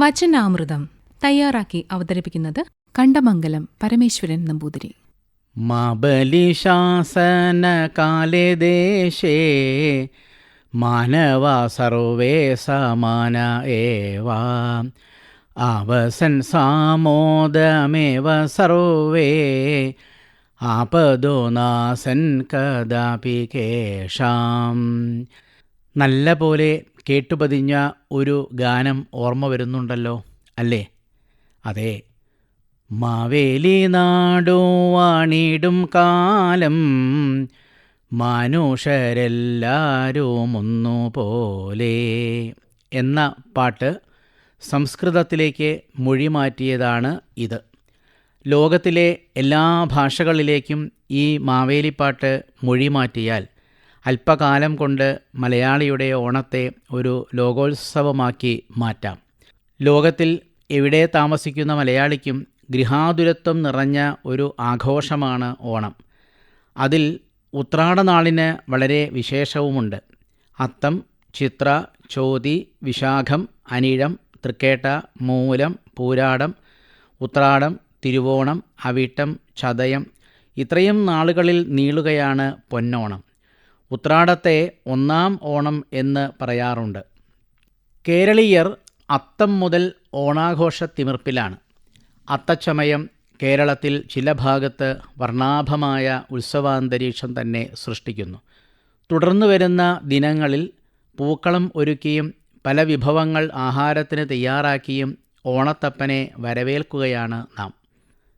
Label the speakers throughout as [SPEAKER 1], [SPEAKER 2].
[SPEAKER 1] വചനാമൃതം തയ്യാറാക്കി അവതരിപ്പിക്കുന്നത് കണ്ടമംഗലം പരമേശ്വരൻ നമ്പൂതിരി.
[SPEAKER 2] മാബലിശാസനകാലേ ദേശേ മാനവ സർവേ സമാന ഏവ അവസൻ സാമോദമേവ സർവേ ആപദോ നാസൻ കദാപി കേഷാം നല്ല പോലെ കേട്ടുപതിഞ്ഞ ഒരു ഗാനം ഓർമ്മ വരുന്നുണ്ടല്ലോ അല്ലേ? അതെ. മാവേലി നാടോ വാണിടും കാലം മനുഷ്യരെല്ലാരും ഒന്നുപോലെ എന്ന പാട്ട് സംസ്കൃതത്തിലേക്ക് മൊഴിമാറ്റിയതാണ് ഇത്. ലോകത്തിലെ എല്ലാ ഭാഷകളിലേക്കും ഈ മാവേലിപ്പാട്ട് മൊഴിമാറ്റിയാൽ അല്പകാലം കൊണ്ട് മലയാളിയുടെ ഓണത്തെ ഒരു ലോകോത്സവമാക്കി മാറ്റാം. ലോകത്തിൽ എവിടെ താമസിക്കുന്ന മലയാളിക്കും ഗൃഹാതുരത്വം നിറഞ്ഞ ഒരു ആഘോഷമാണ് ഓണം. അതിൽ ഉത്രാടനാളിന് വളരെ വിശേഷവുമുണ്ട്. അത്തം ചിത്ര ചോതി വിശാഖം അനിഴം തൃക്കേട്ട മൂലം പൂരാടം ഉത്രാടം തിരുവോണം അവിട്ടം ചതയം ഇത്രയും നാളുകളിൽ നീളുകയാണ് പൊന്നോണം. ഉത്രാടത്തെ ഒന്നാം ഓണം എന്ന് പറയാറുണ്ട്. കേരളീയർ അത്തം മുതൽ ഓണാഘോഷ തിമിർപ്പിലാണ്. അത്തച്ചമയം കേരളത്തിൽ ചില ഭാഗത്ത് വർണാഭമായ ഉത്സവാന്തരീക്ഷം തന്നെ സൃഷ്ടിക്കുന്നു. തുടർന്നു വരുന്ന ദിനങ്ങളിൽ പൂക്കളം ഒരുക്കിയും പല വിഭവങ്ങൾ ആഹാരത്തിന് തയ്യാറാക്കിയും ഓണത്തപ്പനെ വരവേൽക്കുകയാണ് നാം.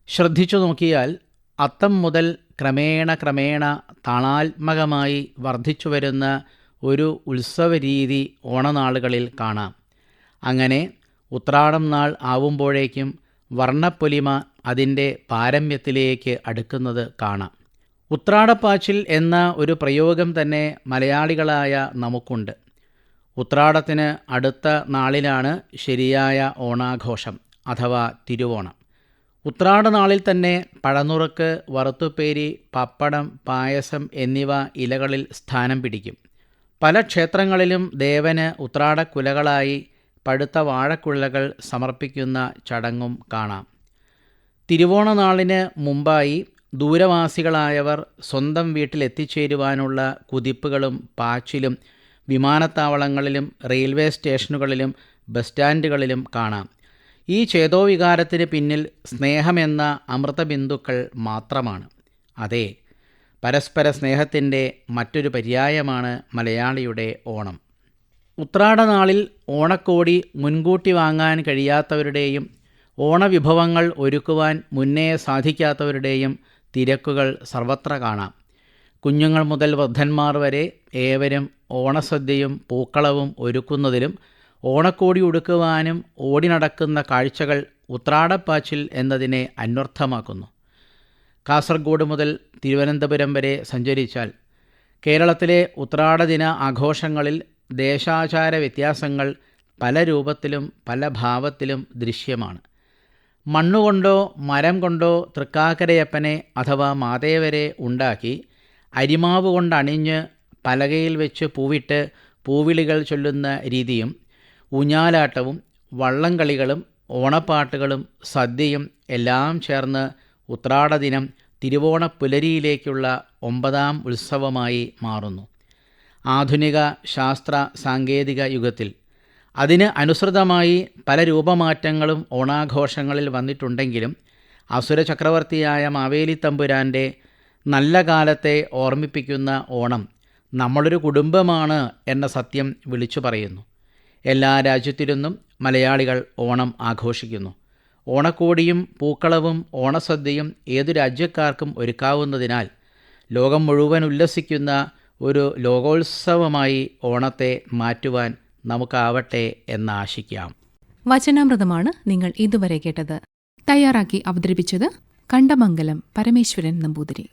[SPEAKER 2] ശ്രദ്ധിച്ചു നോക്കിയാൽ അത്തം മുതൽ ക്രമേണ ക്രമേണ താളാത്മകമായി വർദ്ധിച്ചു വരുന്ന ഒരു ഉത്സവരീതി ഓണനാളുകളിൽ കാണാം. അങ്ങനെ ഉത്രാടം നാൾ ആവുമ്പോഴേക്കും വർണപ്പൊലിമ അതിന്റെ പാരമ്യത്തിലേക്ക് അടുക്കുന്നത് കാണാം. ഉത്രാടപ്പാച്ചിൽ എന്ന ഒരു പ്രയോഗം തന്നെ മലയാളികളായ നമുക്കുണ്ട്. ഉത്രാടത്തിന് അടുത്ത നാളിലാണ് ശരിയായ ഓണാഘോഷം അഥവാ തിരുവോണം. ഉത്രാട നാളിൽ തന്നെ പഴനുറുക്ക് വറുത്തുപ്പേരി പപ്പടം പായസം എന്നിവ ഇലകളിൽ സ്ഥാനം പിടിക്കും. പല ക്ഷേത്രങ്ങളിലും ദേവന് ഉത്രാടക്കുലകളായി പഴുത്ത വാഴക്കുലകൾ സമർപ്പിക്കുന്ന ചടങ്ങും കാണാം. തിരുവോണ നാളിന് മുമ്പായി ദൂരവാസികളായവർ സ്വന്തം വീട്ടിലെത്തിച്ചേരുവാനുള്ള കുതിപ്പുകളും പാച്ചിലും വിമാനത്താവളങ്ങളിലും റെയിൽവേ സ്റ്റേഷനുകളിലും ബസ് സ്റ്റാൻഡുകളിലും കാണാം. ഈ ചേതോവികാരത്തിന് പിന്നിൽ സ്നേഹമെന്ന അമൃതബിന്ദുക്കൾ മാത്രമാണ്. അതെ പരസ്പര സ്നേഹത്തിന്റെ മറ്റൊരു പര്യായമാണ് മലയാളിയുടെ ഓണം. ഉത്രാടനാളിൽ ഓണക്കോടി മുൻകൂട്ടി വാങ്ങാൻ കഴിയാത്തവരുടെയും ഓണവിഭവങ്ങൾ ഒരുക്കുവാൻ മുന്നേ സാധിക്കാത്തവരുടെയും തിരക്കുകൾ സർവത്ര കാണാം. കുഞ്ഞുങ്ങൾ മുതൽ വൃദ്ധന്മാർ വരെ ഏവരും ഓണസദ്യയും പൂക്കളവും ഒരുക്കുന്നതിലും ഓണക്കോടി ഉടുക്കുവാനും ഓടി നടക്കുന്ന കാഴ്ചകൾ ഉത്രാടപ്പാച്ചിൽ എന്നതിനെ അന്വർത്ഥമാക്കുന്നു. കാസർഗോഡ് മുതൽ തിരുവനന്തപുരം വരെ സഞ്ചരിച്ചാൽ കേരളത്തിലെ ഉത്രാടദിന ആഘോഷങ്ങളിൽ ദേശാചാര വ്യത്യാസങ്ങൾ പല രൂപത്തിലും പല ഭാവത്തിലും ദൃശ്യമാണ്. മണ്ണുകൊണ്ടോ മരം കൊണ്ടോ തൃക്കാക്കരയപ്പനെ അഥവാ മാതേവരെ ഉണ്ടാക്കി അരിമാവ് കൊണ്ടണിഞ്ഞ് പലകയിൽ വെച്ച് പൂവിട്ട് പൂവിളികൾ ചൊല്ലുന്ന രീതിയും ഊഞ്ഞാലാട്ടവും വള്ളംകളികളും ഓണപ്പാട്ടുകളും സദ്യയും എല്ലാം ചേർന്ന് ഉത്രാടദിനം തിരുവോണ പുലരിയിലേക്കുള്ള ഒമ്പതാം ഉത്സവമായി മാറുന്നു. ആധുനിക ശാസ്ത്ര സാങ്കേതിക യുഗത്തിൽ അതിന് അനുസൃതമായി പല രൂപമാറ്റങ്ങളും ഓണാഘോഷങ്ങളിൽ വന്നിട്ടുണ്ടെങ്കിലും അസുര ചക്രവർത്തിയായ മാവേലി തമ്പുരാന്റെ നല്ല കാലത്തെ ഓർമ്മിപ്പിക്കുന്ന ഓണം നമ്മളൊരു കുടുംബമാണ് എന്ന സത്യം വിളിച്ചു പറയുന്നു. എല്ലാ രാജ്യത്തിരുന്നും മലയാളികൾ ഓണം ആഘോഷിക്കുന്നു. ഓണക്കോടിയും പൂക്കളവും ഓണസദ്യയും ഏതു രാജ്യക്കാർക്കും ഒരുക്കാവുന്നതിനാൽ ലോകം മുഴുവൻ ഉല്ലസിക്കുന്ന ഒരു ലോകോത്സവമായി ഓണത്തെ മാറ്റുവാൻ നമുക്കാവട്ടെ എന്നാശിക്കാം
[SPEAKER 1] വചനാമൃതമാണ് നിങ്ങൾ ഇതുവരെ കേട്ടത്. തയ്യാറാക്കി അവതരിപ്പിച്ചത് കണ്ടമംഗലം പരമേശ്വരൻ നമ്പൂതിരി.